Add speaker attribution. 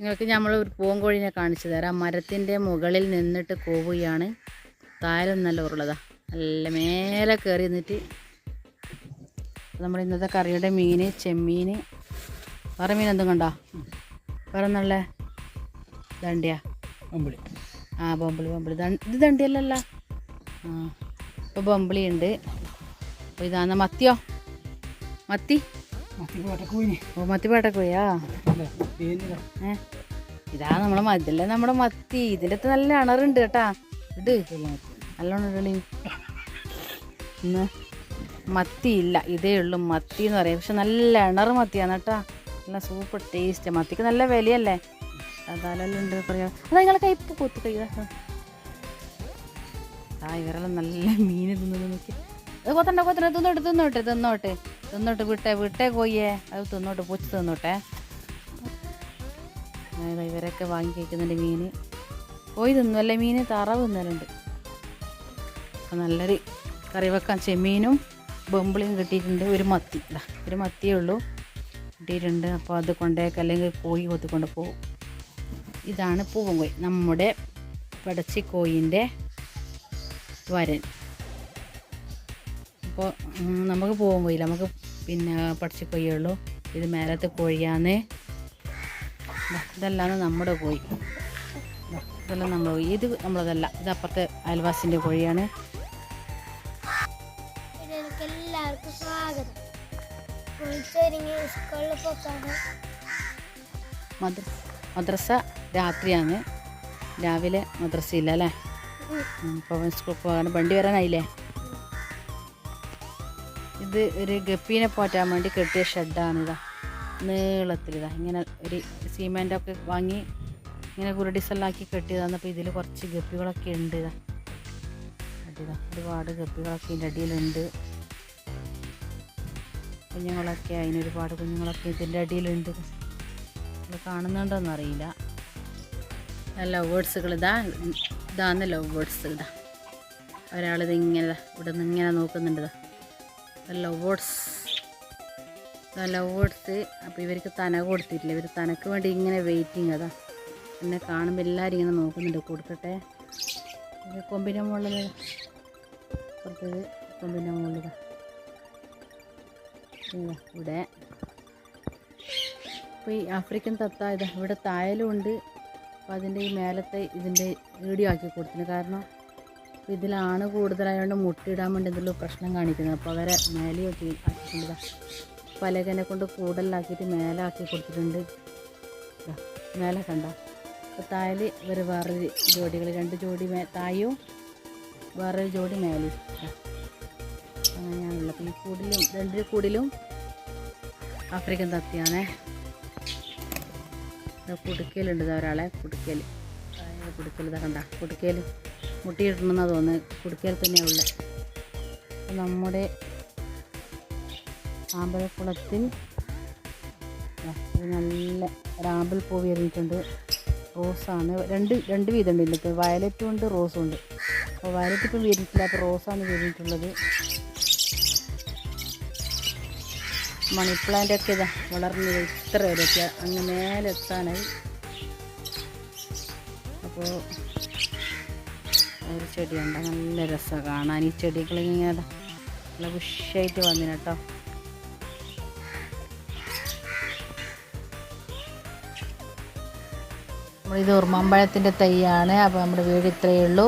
Speaker 1: നിങ്ങൾക്ക് നമ്മൾ ഒരു പൂങ്കോഴിനെ കാണിച്ചു തരാം. മരത്തിന്റെ മുകളിൽ നിന്നിട്ട് കോവുകയാണ്. താരം നല്ല ഉരുളതാ. നല്ല മേലെ കയറി നിന്നിട്ട് നമ്മുടെ ഇന്നത്തെ കറിയുടെ മീൻ ചെമ്മീൻ വേറെ മീൻ എന്തും കണ്ടോ? വേറെ നല്ല ദണ്ടിയാ.
Speaker 2: ബൊമ്പിളി
Speaker 1: ആ ബൊമ്പിളി ബൊമ്പിളി ഇത് ദണ്ടിയല്ലല്ല. ആ ഇപ്പോൾ ബൊമ്പിളി ഉണ്ട് അപ്പോൾ ഇതാണ് മത്തിയോ? മത്തി? ഓ മത്തി പേട്ടക്കോയാ
Speaker 2: അല്ലേ? തേനില
Speaker 1: ഏ? ഇതാ നമ്മളെ മതില്ലേ നമ്മുടെ മത്തി. ഇതിന്റെ അകത്ത് നല്ല അണറുണ്ട് കേട്ടാ. ഇട് നല്ലോണം ഇടളി ഇന്ന് മത്തി ഇല്ല ഇതേ ഉള്ളൂ മത്തി എന്ന് പറയും. പക്ഷെ നല്ല ഇണറ് മത്തിയാണ് കേട്ടാ. നല്ല സൂപ്പർ ടേസ്റ്റ്. മത്തിക്ക് നല്ല വിലയല്ലേ? അതാലെല്ലാം ഉണ്ട് പറയാ. അതാ നിങ്ങളെ കൈപ്പ് കൊത്തി കൈ ആ ഇവരെല്ലാം നല്ല മീൻ തിന്നു നോക്കി. അത് കൊത്തണ്ട കൊത്തണ്ട തിന്നോട്ടെ തിന്നോട്ടെ തിന്നോട്ടെ. തിന്നോട്ടെ വിട്ടേ വിട്ടേ കോയ്യേ അത് തിന്നോട്ട് പൊച്ച് തിന്നോട്ടെ. അതായത് ഇവരൊക്കെ വാങ്ങി കഴിക്കുന്നുണ്ട് മീൻ പോയി തിന്നുമല്ലേ മീൻ തറവ് തിന്നലുണ്ട്. അപ്പം നല്ലൊരു കറി വെക്കാൻ ചെമ്മീനും ബൊമ്പിളിയും കിട്ടിയിട്ടുണ്ട്. ഒരു മത്തി. ഒരു മത്തിയേ ഉള്ളൂ. കിട്ടിയിട്ടുണ്ട്. അപ്പോൾ അത് കൊണ്ടേക്ക് അല്ലെങ്കിൽ കോഴി കൊത്തിക്കൊണ്ട് പോകും. ഇതാണ് പൂവൻ കോഴി. നമ്മുടെ പടച്ചിക്കോയിന്റെ വരൻ. അപ്പോൾ നമുക്ക് പോകാൻ കോയില്ല നമുക്ക് പിന്നെ പഠിച്ച് കൊയ്യുള്ളൂ ഇത് മേലത്തെ കോഴിയാന്ന്. ഇതെല്ലാം നമ്മുടെ കോഴി. ഇതെല്ലാം നമ്മൾ കോഴി. ഇത് നമ്മളതല്ല ഇത് അപ്പുറത്തെ അയൽവാസിന്റെ കോഴിയാണ്.
Speaker 3: എല്ലാവർക്കും സ്വാഗതം. സ്കൂളിൽ
Speaker 1: മദ്രസ മദ്രസ രാത്രിയാണ്. രാവിലെ മദ്രസ ഇല്ല അല്ലേ ഇപ്പോൾ സ്കൂളിൽ പോകാൻ വണ്ടി വരാനായില്ലേ? ഇത് ഒരു ഗപ്പീനെ പോറ്റാൻ വേണ്ടി കെട്ടിയ ഷെഡാണിതാ. നീളത്തിലിതാ. ഇങ്ങനെ ഒരു സിമെന്റൊക്കെ വാങ്ങി ഇങ്ങനെ കുരടിസെല്ലാക്കി കെട്ടിയതാണ്. അപ്പോൾ ഇതിൽ കുറച്ച് ഗപ്പികളൊക്കെ ഉണ്ട് ഇതാ അടിതാ. ഒരുപാട് ഗപ്പികളൊക്കെ ഇതിന്റെ അടിയിലുണ്ട്. കുഞ്ഞുങ്ങളൊക്കെ അതിനൊരുപാട് കുഞ്ഞുങ്ങളൊക്കെ ഇതിന്റെ അടിയിലുണ്ട്. അത് കാണുന്നുണ്ടോയെന്ന് അറിയില്ല ലവ് ബേർഡ്സുകൾ ഇതാ ഇതാണ് ലവ് ബേർഡ്സ് ഇതാ. ഒരാളിത് ഇങ്ങനെ ഇവിടെ നിന്ന് ഇങ്ങനെ നോക്കുന്നുണ്ട് ഇതാ ലവ് ലവേഴ്സ് ഇതാ ലവ് ബേർഡ്സ് അപ്പോൾ ഇവർക്ക് തന കൊടുത്തിട്ടില്ല. ഇവർ തനക്ക് വേണ്ടി ഇങ്ങനെ വെയിറ്റിംഗ് അതാ. എന്നെ കാണുമ്പോൾ എല്ലാവരും ഇങ്ങനെ നോക്കുന്നുണ്ട്. കൊടുക്കട്ടെ. കൊമ്പിന്റെ മുകളിൽ കൊടുത്തത് കൊമ്പിന്റെ മുകളിൽ ഇവിടെ. അപ്പോൾ ഈ ആഫ്രിക്കൻ തത്ത ഇതാ ഇവിടെ തായലും ഉണ്ട്. അപ്പോൾ അതിന്റെ ഈ മേലത്തെ ഇതിന്റെ വീഡിയോ ആക്കി കൊടുത്തിന് കാരണം ഇതിലാണ് കൂടുതലായതുകൊണ്ട് മുട്ടയിടാൻ വേണ്ടി എന്തെങ്കിലും പ്രശ്നം കാണിക്കുന്നത്. അപ്പോൾ അവരെ മേലെയൊക്കെ ആക്കിയിട്ടുണ്ട് പലകനെ കൊണ്ട് കൂടുതലാക്കിയിട്ട് മേലാക്കി കൊടുത്തിട്ടുണ്ട്. മേലെ കണ്ട? അപ്പോൾ തായൽ ഇവർ വേറൊരു ജോഡികൾ രണ്ട് ജോഡി മേ തായും വേറൊരു ജോഡി മേലെ. അങ്ങനെയാണുള്ളത്. അപ്പോൾ ഈ കൂടിലും രണ്ട് കൂടിലും ആഫ്രിക്കൻ തത്തിയാണേ കുടുക്കലുണ്ട് ഒരാളെ. കുടുക്കൽ കുടുക്കൽ ഇതാ കണ്ട? കുടുക്കൽ മുട്ടിയിടണമെന്നാണ് തോന്നുന്നത്. ഉള്ളത് അപ്പോൾ നമ്മുടെ ആമ്പലക്കുളത്തിൽ നല്ല ഒരാമ്പൽ പൂ വിരിഞ്ഞിട്ടുണ്ട് റോസാണ്. രണ്ട് രണ്ട് വീതമുണ്ട് ഇന്നത്തെ വയലറ്റും ഉണ്ട് റോസും ഉണ്ട്. അപ്പോൾ വയലറ്റ് ഇപ്പം വിരിഞ്ഞിട്ടില്ല അപ്പോൾ റോസാണ് വിരിഞ്ഞിട്ടുള്ളത് മണി പ്ലാന്റ് ഒക്കെ ഇതാ വളർന്നു ഇത്ര വരെയൊക്കെ അങ്ങ് മേലെത്താനായി. അപ്പോൾ ഒരു ചെടിയുണ്ട്. നല്ല രസമാണ് കാണാൻ. ഈ ദാ നല്ല ബുഷായിട്ട് വന്നിന് കേട്ടോ. നമ്മളിത് ഉറുമാമ്പഴത്തിന്റെ തൈയാണ്. അപ്പോൾ നമ്മുടെ വീട് ഇത്രയേ ഉള്ളൂ.